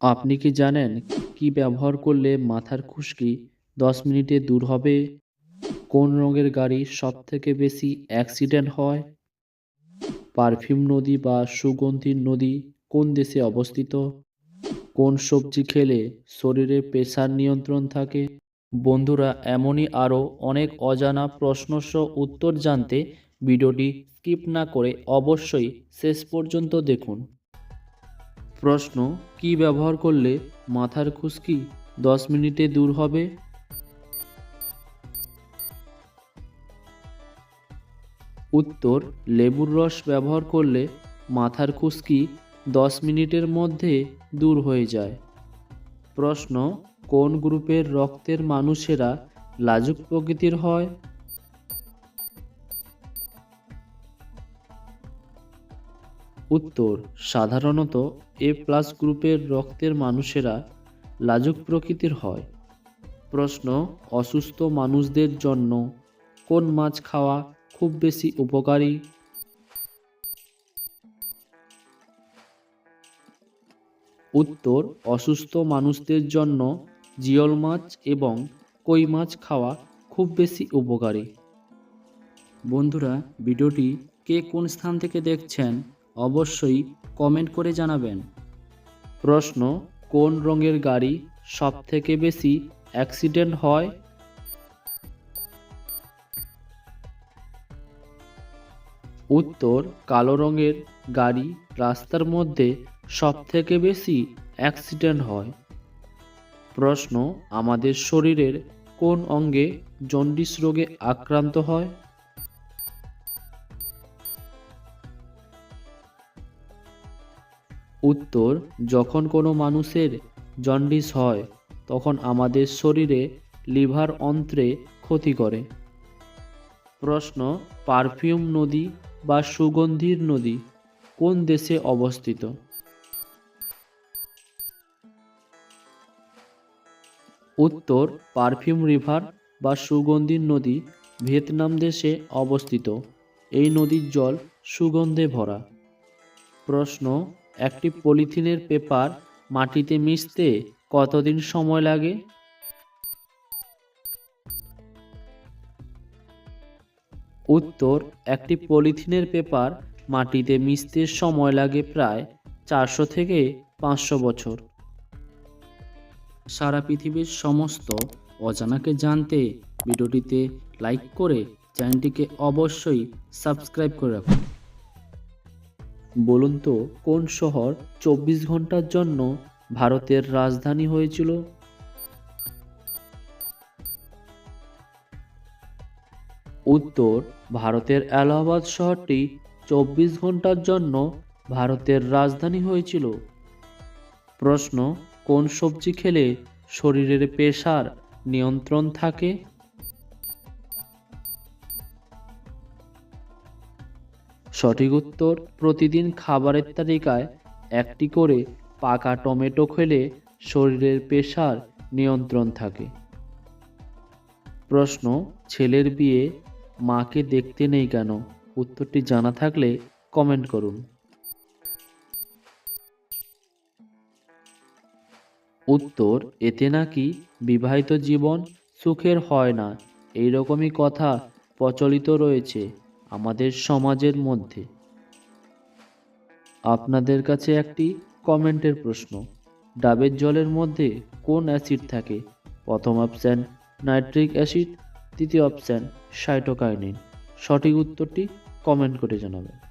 আপনি কি জানেন কি ব্যবহার করলে মাথার খুশকি দশ মিনিটে দূর হবে? কোন রঙের গাড়ি সব থেকে বেশি অ্যাক্সিডেন্ট হয়? পারফিউম নদী বা সুগন্ধির নদী কোন দেশে অবস্থিত? কোন সবজি খেলে শরীরে প্রেশার নিয়ন্ত্রণ থাকে? বন্ধুরা, এমনই আরও অনেক অজানা প্রশ্নসহ উত্তর জানতে ভিডিওটি স্কিপ না করে অবশ্যই শেষ পর্যন্ত দেখুন। প্রশ্ন, কি ব্যবহার করলে মাথার খুশকি দশ মিনিটে দূর হবে? উত্তর, লেবুর রস ব্যবহার করলে মাথার খুশকি দশ মিনিটের মধ্যে দূর হয়ে যায়। প্রশ্ন, কোন গ্রুপের রক্তের মানুষেরা লাজুক প্রকৃতির হয়? উত্তর, সাধারণত এ প্লাস গ্রুপের রক্তের মানুষেরা লাজুক প্রকৃতির হয়। প্রশ্ন, অসুস্থ মানুষদের জন্য কোন মাছ খাওয়া খুব বেশি উপকারী? উত্তর, অসুস্থ মানুষদের জন্য জিয়ল মাছ এবং কই মাছ খাওয়া খুব বেশি উপকারী। বন্ধুরা, ভিডিওটি কে কোন স্থান থেকে দেখছেন অবশ্যই কমেন্ট করে জানাবেন। প্রশ্ন, কোন রঙের গাড়ি সব থেকে বেশি অ্যাক্সিডেন্ট হয়? উত্তর, কালো রঙের গাড়ি রাস্তার মধ্যে সব থেকে বেশি অ্যাক্সিডেন্ট হয়। প্রশ্ন, আমাদের শরীরের কোন অঙ্গে জন্ডিস রোগে আক্রান্ত হয়? উত্তর, যখন কোনো মানুষের জন্ডিস হয়, তখন আমাদের শরীরে লিভার অন্ত্রে ক্ষতি করে। প্রশ্ন, পারফিউম নদী বা সুগন্ধির নদী কোন দেশে অবস্থিত? উত্তর, পারফিউম রিভার বা সুগন্ধির নদী ভিয়েতনাম দেশে অবস্থিত। এই নদীর জল সুগন্ধে ভরা। প্রশ্ন একটি পলিথিনের পেপার মাটিতে মিশতে কতদিন সময় লাগে? উত্তর, একটি পলিথিনের পেপার মাটিতে মিশতে সময় লাগে প্রায় চারশো থেকে পাঁচশো বছর। সারা পৃথিবীর সমস্ত অজানাকে জানতে ভিডিওটিতে লাইক করে চ্যানেলটিকে অবশ্যই সাবস্ক্রাইব করে রাখুন। বলুন তো, কোন শহর চব্বিশ ঘণ্টার জন্য ভারতের রাজধানী হয়েছিল? উত্তর, ভারতের এলাহাবাদ শহরটি চব্বিশ ঘণ্টার জন্য ভারতের রাজধানী হয়েছিল। প্রশ্ন, কোন সবজি খেলে শরীরের প্রেশার নিয়ন্ত্রণ থাকে? সঠিক উত্তর প্রতিদিন খাবারের তালিকায় একটি করে পাকা টমেটো খেলে শরীরের পেশার নিয়ন্ত্রণ থাকে। প্রশ্ন, ছেলের বিয়ে মাকে দেখতে নেই কেন? উত্তরটি জানা থাকলে কমেন্ট করুন। উত্তর, এতে নাকি বিবাহিত জীবন সুখের হয় না এই রকমই কথা প্রচলিত রয়েছে। আমাদের সমাজের মধ্যে? আপনাদের কাছে একটি কমেন্টের প্রশ্ন। ডাবের জলের মধ্যে কোন অ্যাসিড থাকে? প্রথম অপশান, নাইট্রিক অ্যাসিড। তৃতীয় অপশান, সাইটোকাইনিন। সঠিক উত্তরটি কমেন্ট করে জানাবেন।